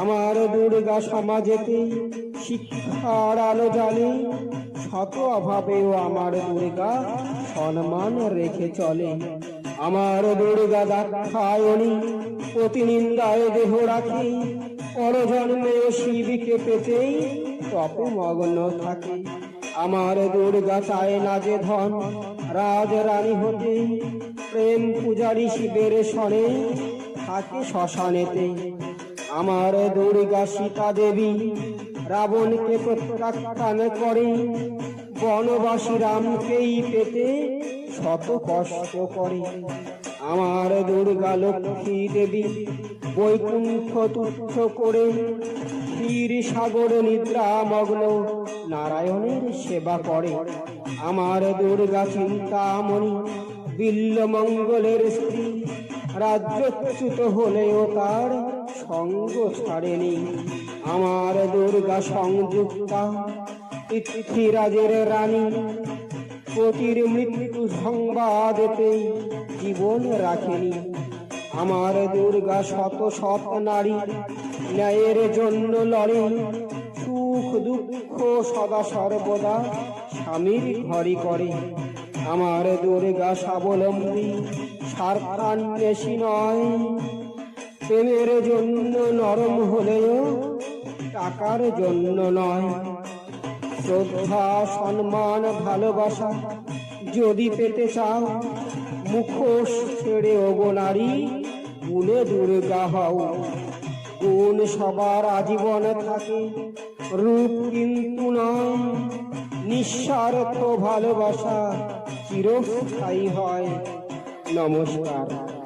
আমার দুর্গা সমাজেতে শিক্ষার আলো জানে শত অভাবেও আমার দুর্গা সম্মান রেখে চলে। আমার দুর্গা দাক্ষায়ণী, প্রতিনিন্দায় দেহ রাখি পরজন্মেও শিবকে পেতেই তপে মগ্ন থাকে। আমার দুর্গা চায় না যে ধন, রাজ রানী হতে, প্রেম পূজারী শিবের সনে থাকে শ্মশানেতে। আমার দুর্গা সীতা দেবী, রাবণকে প্রত্যাখ্যান করে, বনবাসী রামকেই পেতে শত কষ্ট করে। আমার দুর্গা লক্ষ্মী দেবী, বৈকুণ্ঠ তুচ্ছ করে ক্ষীর সাগর নিদ্রা মগ্ন নারায়ণের সেবা করে। আমার দুর্গা চিন্তামণি বিল্ল মঙ্গলের স্ত্রী, রাজ্যচ্যুত হলেও তার সঙ্গ ছাড়েনি। আমার দুর্গা সংযুক্তা, পৃথ্বীরাজের রানী, পতির মৃত্যু সংবাদেতে জীবন রাখেনি। আমার দুর্গা শত শত নারী, ন্যায়ের জন্য লড়ে। সুখ, দুঃখ সদা সর্বদা স্বামীর ঘরে করে। আমার দুর্গা স্বাবলম্বী স্বার্থান্বেষী নয়। প্রেমের জন্য নরম হলেও টাকার জন্য নয়। শ্রদ্ধা, সম্মান, ভালোবাসা যদি পেতে চাও, মুখোশ ছেড়ে ওগো নারী গুণে দুর্গা হও। গুণ সবার আজীবন থাকে, রূপ কিন্তু নয়। নিঃস্বার্থ ভালোবাসা চিরস্থায়ী হয়। নমস্কার।